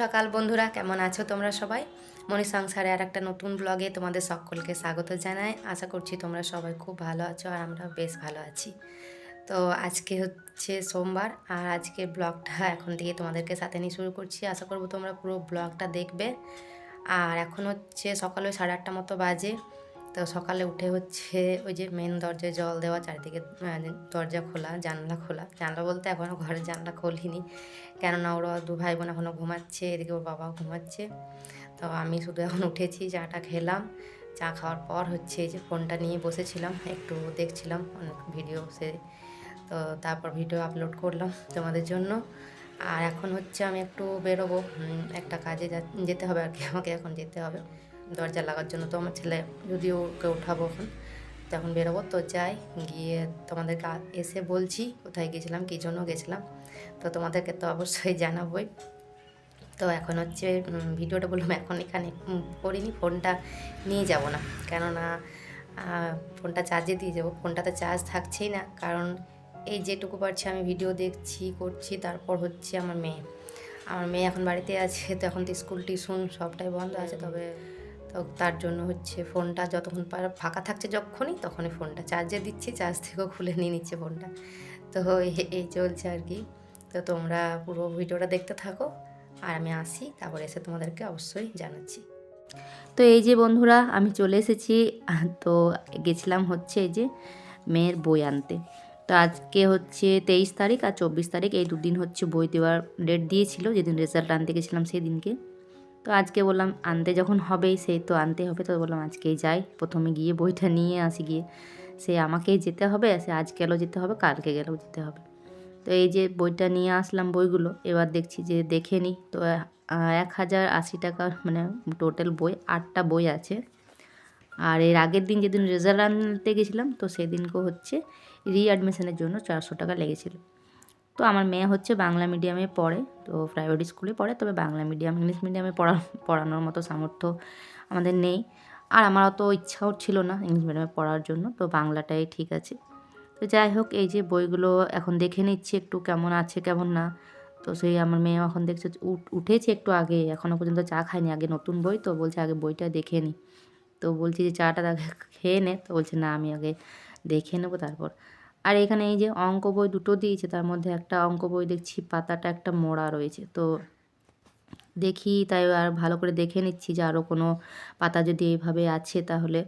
সকাল বন্ধুরা, কেমন আছো তোমরা সবাই? মনি সংসারে আর একটা নতুন ব্লগে তোমাদের সকলকে স্বাগত জানাই। আশা করছি তোমরা সবাই খুব ভালো আছো আর আমরা বেশ ভালো আছি। তো আজকে হচ্ছে সোমবার আর আজকে ব্লগটা এখন থেকে তোমাদেরকে সাথে নিয়ে শুরু করছি। আশা করব তোমরা পুরো ব্লগটা দেখবে। আর এখন হচ্ছে সকালে সাড়ে আটটা মতো বাজে। তো সকালে উঠে হচ্ছে ওই যে মেন দরজায় জল দেওয়া, চারিদিকে দরজা খোলা, জানলা খোলা। জানলা বলতে এখনও ঘরের জানলা খোলিনি। কেননা ওরা দু ভাই বোন এখনও ঘুমাচ্ছে, এদিকে ওর বাবাও ঘুমাচ্ছে। তো আমি শুধু এখন উঠেছি, চাটা খেলাম। চা খাওয়ার পর হচ্ছে এই যে ফোনটা নিয়ে বসেছিলাম, একটু দেখছিলাম, অনেক ভিডিও সে, তো তারপর ভিডিও আপলোড করলাম তোমাদের জন্য। আর এখন হচ্ছে আমি একটু বেরোবো একটা কাজে যেতে হবে আর কি, আমাকে এখন যেতে হবে। দরজা লাগার জন্য তো আমার ছেলে যদিও ওকে উঠাবো এখন তখন বেরোবো। তো যাই গিয়ে তোমাদেরকে এসে বলছি কোথায় গেছিলাম কী জন্য গেছিলাম। তো তোমাদেরকে তো অবশ্যই জানাবোই। তো এখন হচ্ছে ভিডিওটা বললাম এখন এখানে করিনি ফোনটা নিয়ে যাব না। কেননা ফোনটা চার্জে দিয়ে যাব। ফোনটাতে চার্জ থাকছেই না কারণ এই যেটুকু পারছি আমি ভিডিও দেখছি করছি তারপর হচ্ছে আমার মেয়ে। আমার মেয়ে এখন বাড়িতে আছে তো এখন তো স্কুল টিউশন সবটাই বন্ধ আছে তবে তো তার জন্য হচ্ছে ফোনটা যতক্ষণ পার ফাঁকা থাকছে যখনই তখনই ফোনটা চার্জে দিচ্ছি চার্জ থেকেও খুলে নিয়ে নিচ্ছে ফোনটা। তো এই- এই চলছে আর কি। তো তোমরা পুরো ভিডিওটা দেখতে থাকো। আর আমি আসি, তারপর এসে তোমাদেরকে অবশ্যই জানাচ্ছি। তো এই যে বন্ধুরা, আমি চলে এসেছি। তো গেছিলাম হচ্ছে এই যে মেয়ের বই আনতে। তো আজকে হচ্ছে তেইশ তারিখ আর চব্বিশ তারিখ। এই দুদিন হচ্ছে বই দেওয়ার ডেট দিয়েছিল। যেদিন রেজাল্ট আনতে গেছিলাম সেই দিনকে তো আজকে বললাম, আনতে যখন হবেই সেই তো আনতে হবে। তো বললাম, আজকেই যাই, প্রথমে গিয়ে বইটা নিয়ে আসি গিয়ে। সে আমাকেই যেতে হবে, সে আজকে গেলেও যেতে হবে, কালকে গেলেও যেতে হবে। তো এই যে বইটা নিয়ে আসলাম বইগুলো, এবার দেখছি যে দেখে নিই। তো এক হাজার আশি টাকা মানে টোটাল বই, আটটা বই আছে। আর এর আগের দিন যেদিন রেজাল্ট আনতে গেছিলাম, তো সেদিনকে হচ্ছে রিঅ্যাডমিশনের জন্য চারশো টাকা লেগেছিল। তো আমার মেয়ে হচ্ছে বাংলা মিডিয়ামে পড়ে, তো প্রাইভেট স্কুলে পড়ে, তবে বাংলা মিডিয়াম ইংলিশ মিডিয়ামে পড়া, পড়ানোর মতো সামর্থ্য আমাদের নেই। আর আমার অত ইচ্ছাও ছিল না ইংলিশ মিডিয়ামে পড়ার জন্য, তো বাংলাটাই ঠিক আছে। তো যাই হোক, এই যে বইগুলো এখন দেখে নিচ্ছি একটু কেমন আছে, কেমন না। তো সেই আমার মেয়ে এখন দেখছে, উঠ- উঠেছে একটু আগে, এখনও পর্যন্ত চা খায়নি, আগে নতুন বই, তো বলছে আগে বইটা দেখে নি। তো বলছি যে চাটা খেয়ে নে, তো বলছে না, আমি আগে দেখে নেব তারপর। আর এখানে এই যে অঙ্ক বই দুটো দিয়েছে, তার মধ্যে একটা অঙ্ক বই দেখছি, পাতাটা একটা মোড়া রয়েছে। তো দেখি, তাই আর ভালো করে দেখে নিচ্ছি যে আরও কোনো পাতা যদি এইভাবে আছে তাহলে।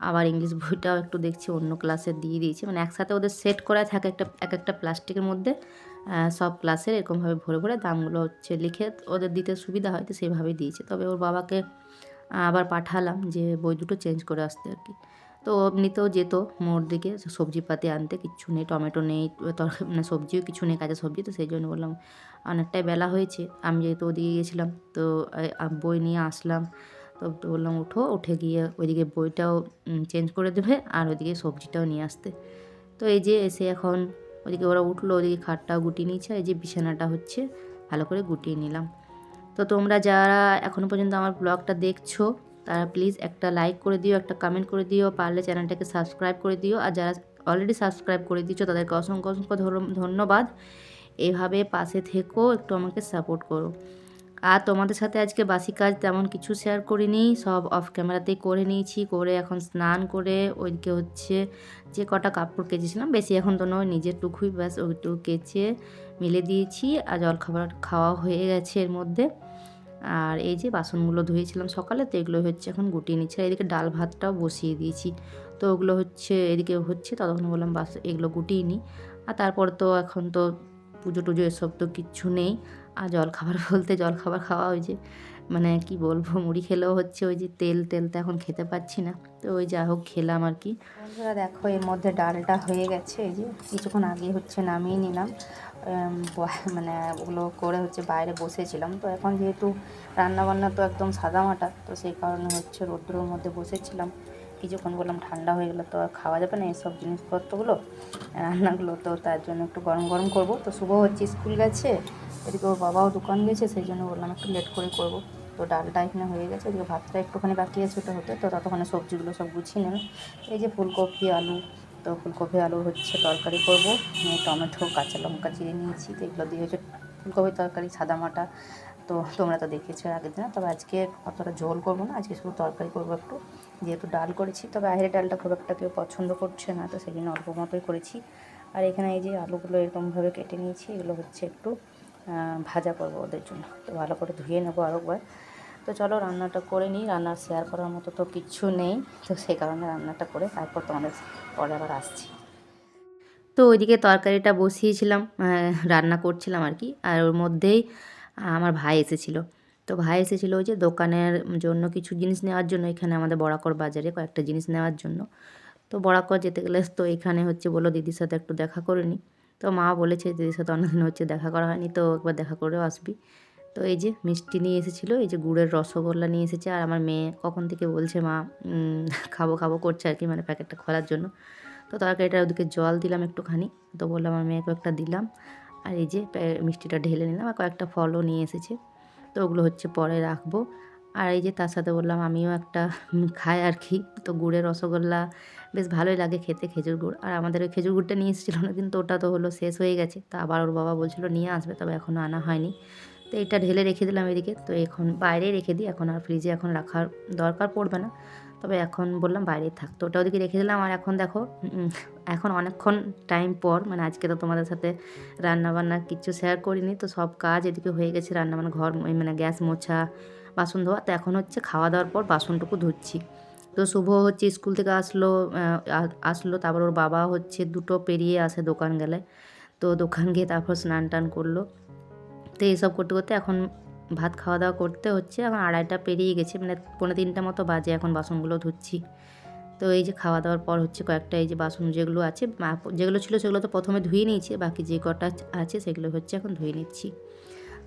আবার ইংলিশ বইটাও একটু দেখছি, অন্য ক্লাসে দিয়ে দিয়েছে। মানে একসাথে ওদের সেট করা থাকে একটা, এক একটা প্লাস্টিকের মধ্যে। সব ক্লাসের এরকমভাবে ভরে ভরে দামগুলো হচ্ছে লিখে ওদের দিতে সুবিধা হয়, তো সেইভাবেই দিয়েছে। তবে ওর বাবাকে আবার পাঠালাম যে বই দুটো চেঞ্জ করে আসতে আর কি। তো এমনিতেও যেত মোড় দিকে সবজিপাতি আনতে, কিচ্ছু নেই, টমেটো নেই তরকারি মানে সবজিও কিছু নেই, কাঁচা সবজি, তো সেই জন্য বললাম অনেকটাই বেলা হয়েছে। আমি যেহেতু ওদিকে গিয়েছিলাম তো বই নিয়ে আসলাম, তো তো বললাম উঠো, উঠে গিয়ে ওইদিকে বইটাও চেঞ্জ করে দেবে আর ওইদিকে সবজিটাও নিয়ে আসতে। তো এই যে এসে এখন ওদিকে ওরা উঠল ওদিকে খাটটাও গুটিয়ে নিয়েছে, এই যে বিছানাটা হচ্ছে, ভালো করে গুটিয়ে নিলাম। তো তোমরা যারা এখনও পর্যন্ত আমার ব্লগটা দেখছ তারা প্লিজ একটা লাইক করে দিও, একটা কমেন্ট করে দিও, পারলে চ্যানেলটাকে সাবস্ক্রাইব করে দিও। আর যারা অলরেডি সাবস্ক্রাইব করে দিচ্ছ তাদেরকে অসংখ্য অসংখ্য ধন্যবাদ। এভাবে পাশে থেকেও একটু আমাকে সাপোর্ট করো। আর তোমাদের সাথে আজকে বাসি কাজ তেমন কিছু শেয়ার করিনি, সব অফ ক্যামেরাতেই করে নিয়েছি। করে এখন স্নান করে ওইদিকে হচ্ছে যে কটা কাপড় কেচেছিলাম, বেশি এখন তো নয়, নিজের টুকুই ব্যাস ওইটুকু কেচে মিলে দিয়েছি। আর জলখাবার খাওয়া হয়ে গেছে এর মধ্যে। আর এই যে বাসনগুলো ধুয়েছিলাম সকালে, তো এগুলো হচ্ছে এখন গুটিয়ে নিচ্ছে। এদিকে ডাল ভাতটাও বসিয়ে দিয়েছি। তো ওগুলো হচ্ছে এদিকে হচ্ছে, ততক্ষণ বললাম বাস এগুলো গুটিয়ে নিই। আর তারপর তো এখন তো পুজো টুজো এসব তো কিচ্ছু নেই। আর জলখাবার বলতে জলখাবার খাওয়া ওই যে মানে কি বলব, মুড়ি খেলেও হচ্ছে ওই যে তেল তেলটা এখন খেতে পাচ্ছি না। তো ওই যা হোক খেলাম আর কি। দেখো, এর মধ্যে ডালটা হয়ে গেছে, এই যে কিছুক্ষণ আগে হচ্ছে নামিয়ে নিলাম। মানে ওগুলো করে হচ্ছে বাইরে বসেছিলাম। তো এখন যেহেতু রান্নাবান্না তো একদম সাদামাটা তো সেই কারণে হচ্ছে রৌদ্রের মধ্যে বসেছিলাম। কিছুক্ষণ বললাম ঠান্ডা হয়ে গেলো তো আর খাওয়া যাবে না এইসব জিনিসপত্রগুলো রান্নাগুলো। তো তার জন্য একটু গরম গরম করব। তো শুভ হচ্ছে স্কুল গেছে, এদিকে ওর বাবাও দোকান গেছে, সেই জন্য বললাম একটু লেট করে করব। তো ডালটা এখানে হয়ে গেছে ওদিকে ভাতটা একটুখানি বাকি আছে ওটা হতে, তো ততক্ষণে সবজিগুলো সব গুছিয়ে নেবে। এই যে ফুলকপি, আলু তো ফুলকপি, আলু হচ্ছে তরকারি করব। টমেটো, কাঁচা লঙ্কা চিড়ে নিয়েছি, তো এগুলো দিয়ে হচ্ছে ফুলকপি তরকারি, সাদা মাটা। তো তোমরা তো দেখেছ আগের দিন। তবে আজকে অতটা ঝোল করব না, আজকে শুধু তরকারি করব একটু। যেহেতু ডাল করেছি, তবে আহের ডালটা খুব একটা কেউ পছন্দ করছে না, তো সেই জন্য অল্প মতোই করেছি। আর এখানে এই যে আলুগুলো এরকমভাবে কেটে নিয়েছি, এগুলো হচ্ছে একটু ভাজা করব ওদের জন্য। তো ভালো করে ধুয়ে নেব আরেকবার। তো চলো রান্নাটা করে নিই। রান্না শেয়ার করার মতো তো কিচ্ছু নেই। তো সেই কারণে রান্নাটা করে তারপর তোমাদের পরে আবার আসছি। তো ওইদিকে তরকারিটা বসিয়েছিলাম রান্না করছিলাম আর কি। আর ওর মধ্যেই আমার ভাই এসেছিল। তো ভাই এসেছিল যে দোকানের জন্য কিছু জিনিস নেওয়ার জন্য, এখানে আমাদের বরাকর বাজারে কয়েকটা জিনিস নেওয়ার জন্য। তো বরাকর যেতে গেলে তো এখানে হচ্ছে বলো দিদির সাথে একটু দেখা করে নি তো মা বলেছে, দিদির সাথে অন্যদিন হচ্ছে দেখা করা হয়নি, তো একবার দেখা করেও আসবি। তো এই যে মিষ্টি নিয়ে এসেছিল, এই যে গুড়ের রসগোল্লা নিয়ে এসেছে, আর আমার মেয়ে কখন থেকে বলছে, মা খাব খাব, করছে আর কি মানে প্যাকেটটা খোলার জন্য। তো তরকারিটা ওদিকে জল দিলাম একটুখানি, তো বললাম আমার মেয়েকে একটা দিলাম। আর এই যে মিষ্টিটা ঢেলে নিলাম, আর কয়েকটা ফলও নিয়ে এসেছে। তো ওগুলো হচ্ছে পরে রাখব। আর এই যে তার সাথে বললাম, আমিও একটা খাই আর কি। তো গুড়ের রসগোল্লা বেশ ভালোই লাগে খেতে, খেজুর গুড়। আর আমাদের ওই খেজুর গুড়টা নিয়ে এসেছিল না, কিন্তু ওটা তো হলো শেষ হয়ে গেছে। তা আবার ওর বাবা বলছিল, নিয়ে আসবে। তবে এখনও আনা হয়নি। তো এটা ঢেলে রেখে দিলাম এদিকে। তো এখন বাইরেই রেখে দিই, এখন আর ফ্রিজে এখন রাখার দরকার পড়বে না। তবে এখন বললাম বাইরেই থাক। তো ওটা ওদিকে রেখে দিলাম আর এখন দেখো এখন অনেকক্ষণ টাইম পর মানে আজকে তো তোমাদের সাথে রান্না বান্না কিছু শেয়ার করিনি, তো সব কাজ এদিকে হয়ে গেছে রান্না মানে ঘর মানে গ্যাস মোছা, বাসন ধোয়া। তো এখন হচ্ছে খাওয়া দাওয়ার পর বাসনটুকু ধুচ্ছি। তো শুভ হচ্ছে স্কুল থেকে আসলো আসলো, তারপর ওর বাবা হচ্ছে দুটো পেরিয়ে আসে দোকান গেলে। তো দোকান গিয়ে তারপর স্নান টান করল। তো এইসব করতে করতে এখন ভাত খাওয়া দাওয়া করতে হচ্ছে। এখন আড়াইটা পেরিয়ে গেছে মানে পনেরো তিনটা মতো বাজে এখন বাসনগুলো ধুচ্ছি। তো এই যে খাওয়া দাওয়ার পর হচ্ছে কয়েকটা এই যে বাসন যেগুলো আছে যেগুলো ছিল সেগুলো তো প্রথমে ধুয়ে নিয়েছি, বাকি যে কটা আছে সেগুলো হচ্ছে এখন ধুয়ে নিচ্ছি।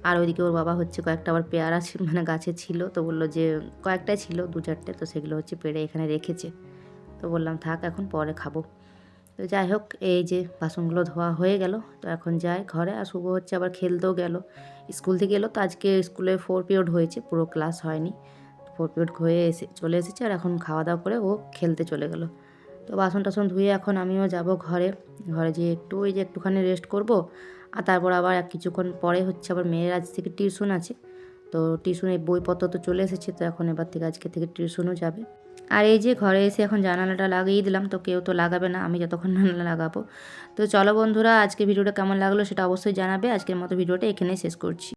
আর ওইদিকে ওর বাবা হচ্ছে কয়েকটা আবার পেয়ারা মানে গাছে ছিল, তো বলল যে কয়েকটাই ছিল দু চারটে তো সেগুলো হচ্ছে পেড়ে এখানে রেখেছে। তো বললাম, থাক, এখন পরে খাব। তো যাই হোক, এই যে বাসনগুলো ধোয়া হয়ে গেল, তো এখন যাই ঘরে। আর শুভ হচ্ছে আবার খেলতেও গেল। স্কুল থেকে এলো, তো আজকে স্কুলে ফোর পিরিয়ড হয়েছে, পুরো ক্লাস হয়নি। ফোর পিরিয়ড হয়ে এসে, চলে এসেছে। আর এখন খাওয়া দাওয়া করে ও খেলতে চলে গেল। তো বাসন টাসন ধুয়ে এখন আমিও যাব ঘরে। ঘরে যেয়ে একটু, ওই যে একটুখানি রেস্ট করব। আর তারপর আবার এক কিছুক্ষণ পরে হচ্ছে আবার মেয়ের আজ থেকে টিউশন আছে। তো টিউশনের বইপত্র তো চলে এসেছে, তো এখন এবার থেকে আজকে থেকে টিউশনও যাবে। আর এই যে ঘরে এসে এখন জানালাটা লাগিয়ে দিলাম, তো কেউ তো লাগাবে না, আমি যতক্ষণ না লাগাবো। তো চলো বন্ধুরা, আজকে ভিডিওটা কেমন লাগল সেটা অবশ্যই জানাবে। আজকের মতো ভিডিওটা এখানেই শেষ করছি।